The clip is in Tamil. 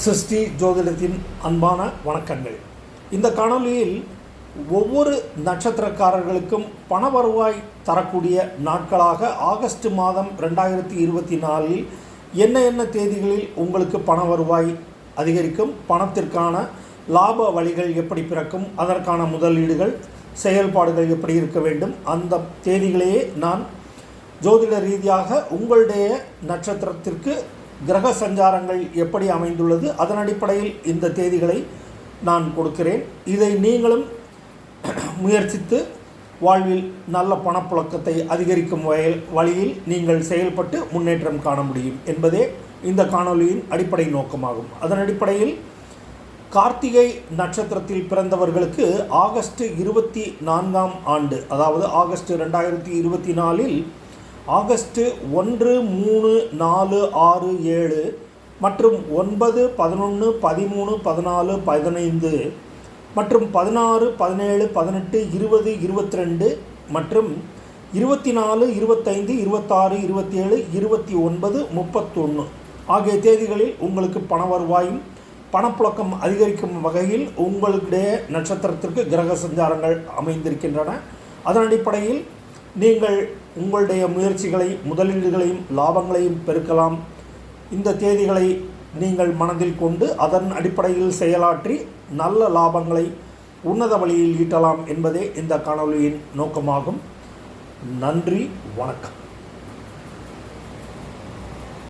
சிருஷ்டி ஜோதிடத்தின் அன்பான வணக்கங்கள். இந்த காணொலியில் ஒவ்வொரு நட்சத்திரக்காரர்களுக்கும் பண வருவாய் தரக்கூடிய நாட்களாக ஆகஸ்ட் மாதம் ரெண்டாயிரத்தி இருபத்தி நாலில் என்ன என்ன தேதிகளில் உங்களுக்கு பண வருவாய் அதிகரிக்கும் பணத்திற்கான லாப வழிகள் எப்படி பிறக்கும் அதற்கான முதலீடுகள் செயல்பாடுகள் எப்படி இருக்க வேண்டும் அந்த தேதிகளையே நான் ஜோதிட ரீதியாக உங்களுடைய நட்சத்திரத்திற்கு கிரக சஞ்சாரங்கள் எப்படி அமைந்துள்ளது அதன் அடிப்படையில் இந்த தேதிகளை நான் கொடுக்கிறேன். இதை நீங்களும் முயற்சித்து வாழ்வில் நல்ல பணப்புழக்கத்தை அதிகரிக்கும் வயல் வழியில் நீங்கள் செயல்பட்டு முன்னேற்றம் காண முடியும் என்பதே இந்த காணொளியின் அடிப்படை நோக்கமாகும். அதன் அடிப்படையில் கார்த்திகை நட்சத்திரத்தில் பிறந்தவர்களுக்கு ஆகஸ்ட் இருபத்தி நான்காம் ஆண்டு அதாவது ஆகஸ்ட் ரெண்டாயிரத்தி இருபத்தி நாலில் ஆகஸ்ட்டு ஒன்று மூணு நாலு ஆறு ஏழு மற்றும் ஒன்பது பதினொன்று பதிமூணு பதினாலு பதினைந்து மற்றும் பதினாறு பதினேழு பதினெட்டு இருபது இருபத்தி ரெண்டு மற்றும் இருபத்தி நாலு இருபத்தைந்து இருபத்தாறு இருபத்தேழு இருபத்தி ஒன்பது முப்பத்தொன்று ஆகிய தேதிகளில் உங்களுக்கு பண வருவாயும் பணப்புழக்கம் அதிகரிக்கும் வகையில் உங்களுடைய நட்சத்திரத்திற்கு கிரக சஞ்சாரங்கள் அமைந்திருக்கின்றன. அதன் அடிப்படையில் நீங்கள் உங்களுடைய முயற்சிகளை முதலீடுகளையும் லாபங்களையும் பெருக்கலாம். இந்த தேதிகளை நீங்கள் மனதில் கொண்டு அதன் அடிப்படையில் செயலாற்றி நல்ல லாபங்களை உன்னத வழியில் ஈட்டலாம் என்பதே இந்த காணொலியின் நோக்கமாகும். நன்றி வணக்கம்.